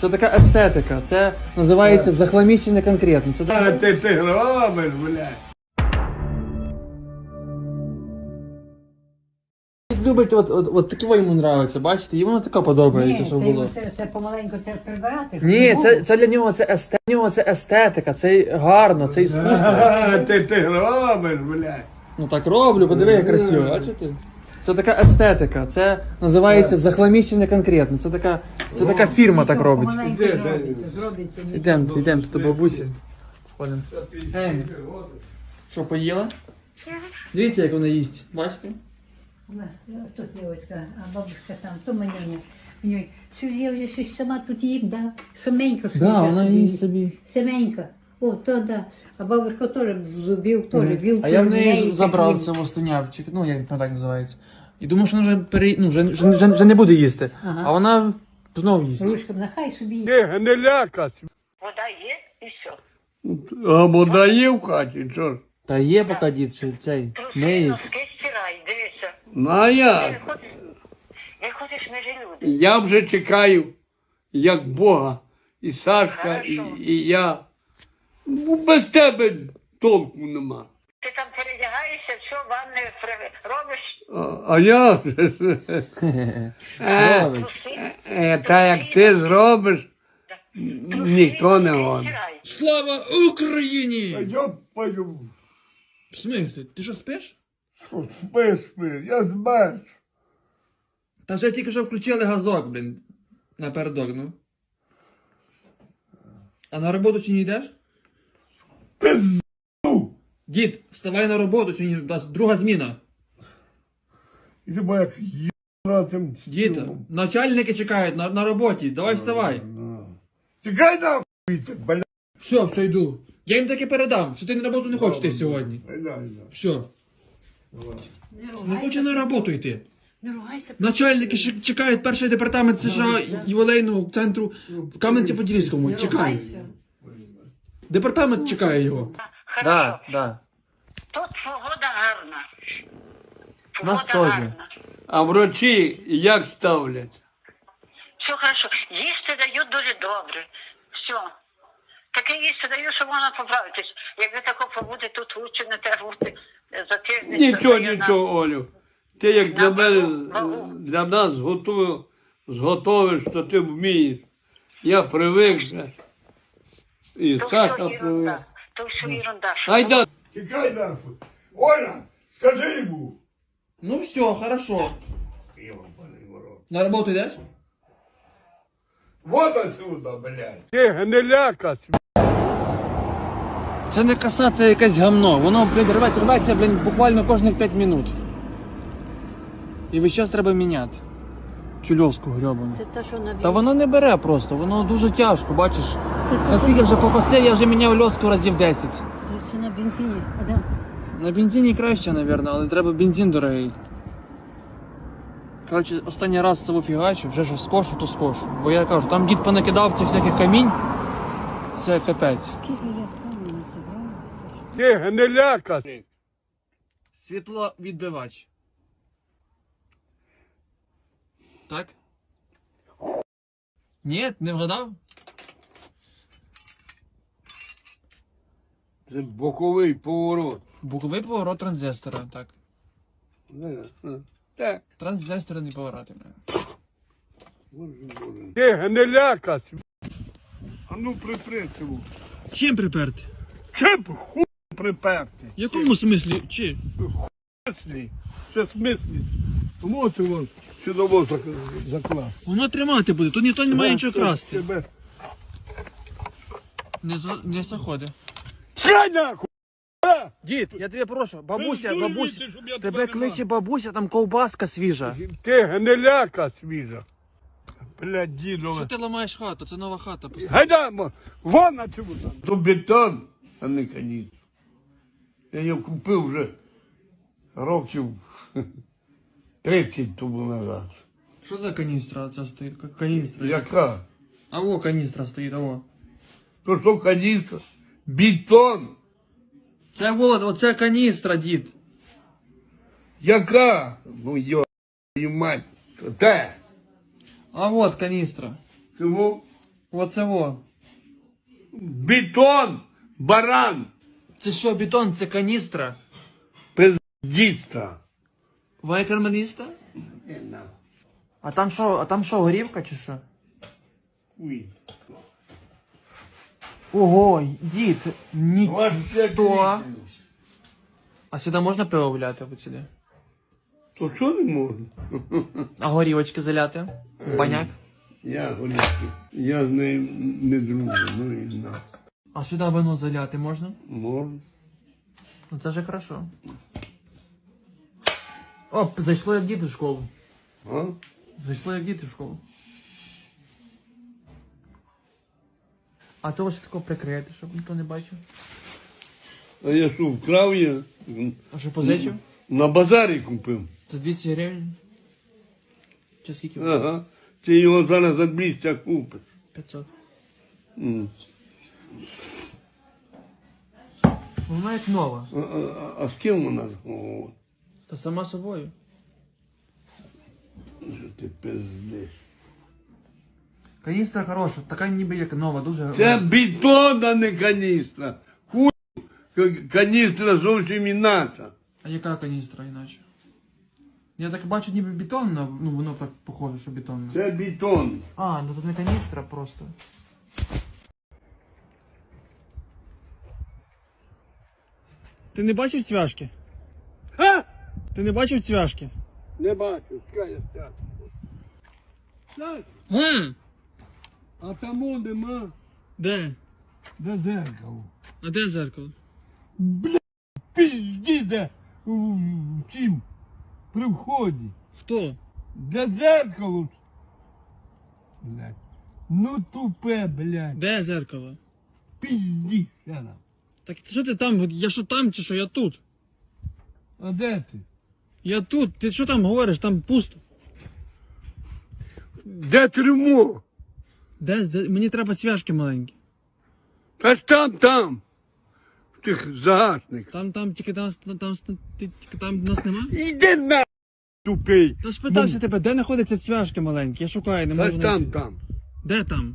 Це така естетика, це називається захламіщення конкретно. Це А ти, ти робиш, блядь. любить, от, от, от таке йому нравиться, бачите? Йому таке подобається, Ні, що це, було. йому це, це помаленьку це прибирати. Ні, не це, це для нього це есте... для нього це естетика, це гарно, це іскусство. А ти, ти робиш, блядь. Ну так роблю, подиви, як красиво, бачите? Це така естетика, це називається захламіщення конкретно. Це така, це така фірма так робить. Ідемо, йдемо до бабусі. Ходимо. Емі, що, поїла? Дивіться, як вона їсть, бачите? Тут дівчинка, а бабушка там, то. Мені, я вже щось сама тут їм, да? Саменько собі. Да, вона їсть собі. Саменько. О, то да. А бабушка теж зубів, теж вів. А я в неї забрав цього слонявчик, ну як воно так називається. І думав, що вона вже, пере... ну, вже, вже, вже, вже не буде їсти. Ага. А вона знову їсть. Ручком нахай собі. їсть. Ти не лякать. Вода є і все. А вода є в хаті, що ж? Та є поки дід, що цей Труси, миють. носки стирай, дивися. Ну а як? Виходиш, виходиш між люди. Я вже чекаю, як Бога, і Сашка, і, Хорошо. і я. Ну, без тебе толку нема. Ти там передягаєшся, все, ванни при- робиш, А, а я е, е, та як ти зробиш, ніхто не носки гон. стирай. Слава Україні! Я пою, В смислі? Ти що спиш? спи, спи, я збеш. Та вже тільки що включили газок, блін. Напередок, ну. А на роботу чи не йдеш? Пизду. Дід, вставай на роботу, сьогодні у нас друга зміна. І бо як їбратим. Дід, начальники чекають на, на роботі, давай вставай. Тікай нахуй, ти, бля. Все, все йду. Я їм таки передам, що ти на роботу не хочеш йти сьогодні. Все. Не хоче на роботу йти. Не ругайся. Начальники ще чекають перший департамент США ювілейного центру в Кам'янці-Подільському. Чекають. Департамент чекає його. Хорошо. да. Тут погода гарна. Нас Погода теж. гарна. А врачі як ставлять? Все хорошо. Їсти дають дуже добре. Все. Таке їсти дають, що можна поправитись. Якби тако побути тут лучше не те бути за тиждень. Нічого, нам. нічого, Олю. Ти як для мене, вагу. для нас готує, зготовиш, що ти вмієш. Я привик вже. І То Саша все привик. ерунда. То все ерунда. Що Айда. Тікай нахуй. Оля, скажи йому. Ну все, хорошо. На роботу йдеш? Вот отсюда, блядь. Ти не лякать. Це не коса, це якесь гамно. Воно, блін, рветься, рветься, блін, буквально кожних 5 минут. І весь час треба міняти. Чульовську грьобану. Це те, що на Та воно не бере просто, воно дуже тяжко, бачиш. Це те, Наскільки вже покоси, я вже міняв льоску разів 10. що це на бензині. А, да. На бензині краще, мабуть, але треба бензин дорогий. Коротше, останній раз це фігачу, вже ж скошу, то скошу. Бо я кажу, там дід понакидав цих всяких камінь. Це капець. Скільки я там не зібрала? Ти не лякать. Світловідбивач. Так? Ні, не вгадав? Це боковий поворот. Боковий поворот транзистора, так. Так. Транзисторний повороти. Ти не лякать. А ну припри цього. Чим приперти? Чим хуй приперти? В якому смислі? Чи? Смислі? Це смислі. Ти вон чудово заклав. Воно тримати буде, тут ніхто не має нічого красти. Тебе. Не, за, не заходи. Чай нахуй! Дід, я тебе прошу, бабуся, бабуся, здурієте, щоб я тебе не кличе бабуся, там ковбаска свіжа. Ти гниляка свіжа. Блядь, Що дідове. ти ламаєш хату? Це нова хата. Гайдамо! Вон на цьому там. То бетон, а не каніс. Я його купив вже років 30 тому назад. Що за каністра ця стоїть? К- Каністра. Яка? А во каністра стоїть, а во. То що каністра? Бетон. Це вот, оце каністра, дід. Яка? Ну йо, мать. Де? А вот каністра. Тому Оце во. Бетон, баран, Це що, бетон, це каністра. пиздіста. Вайкерманіста? А там що, а там що, горівка чи що? Хуй. Ого, дід, нічого. А сюди можна пиво вляти сюди? То що не можна? А горівочки заляти? Баняк? Я горішки. Я з нею не дружу, ну і на. А сюди вино заляти можна? Можна. Ну це вже хорошо. Оп, зайшло як діти в школу. А? Зайшло як діти в школу. А це ось тако прикрити, щоб ніхто не бачив. А я що, вкрав я? А що позичив? На базарі купив. За 200 гривень? Чи скільки? Ага. Ти його зараз за 200 купиш. 500. М. Вона як нова. А, а, а з ким вона? О, Та сама собою. що ти пиздиш. Каністра хороша, така ніби як нова, дуже. Це бетон, а не каністра. Хуй, К- каністра зовсім інакша. А яка каністра іначе? Я так бачу, ніби бетонна, ну воно так похоже, що бетонна. Це бетон. А, ну тут не каністра просто. Ти не бачив цвяшки? Ти не бачив цвяшки? Не бачу, чекай, я сяду. Так, Га? а тому нема. Де? Де зеркало? А де зеркало? Пізді де в при вході. Хто? Де зеркало? Блядь. Ну тупе, блядь. Де зеркало? Пізді ще раз. Так що ти там? Я що там чи що? Я тут. А де ти? Я тут. Ти що там говориш? Там пусто. Де трюмо? Де? Мені треба цвяшки маленькі. Та ж там, там. В тих загашниках. Там, там, тільки там, там, там, ти- тільки там нас нема? Іди на тупий. Та спитався тебе, де знаходяться цвяшки маленькі? Я шукаю, не Та можу ж там, знайти. там. Де там?